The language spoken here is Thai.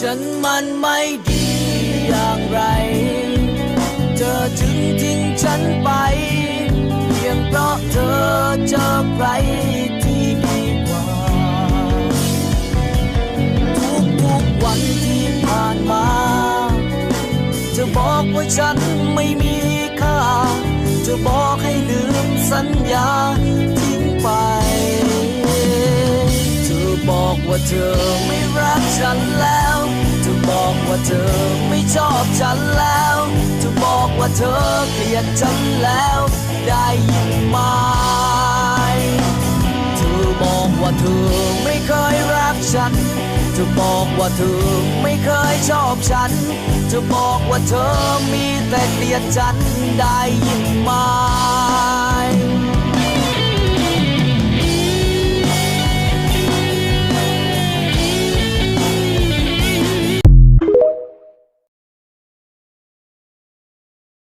ฉันมันไม่ดีอย่างไร เธอจึงทิ้งฉันไป เพียงเพราะเธอเจอใครที่ดีกว่า ทุกๆวันที่ผ่านมา เธอบอกว่าฉันไม่มีค่า เธอบอกให้ลืมสัญญา ว่าเธอไม่รักฉันแล้ว เธอบอกว่าเธอไม่ชอบฉันแล้ว เธอบอกว่าเธอเกลียดฉันแล้ว ได้ยินไหมเธอบอกว่าเธอไม่เคยรักฉัน เธอบอกว่าเธอไม่เคยชอบฉัน เธอบอกว่าเธอมีแต่เกลียดฉันได้ยิน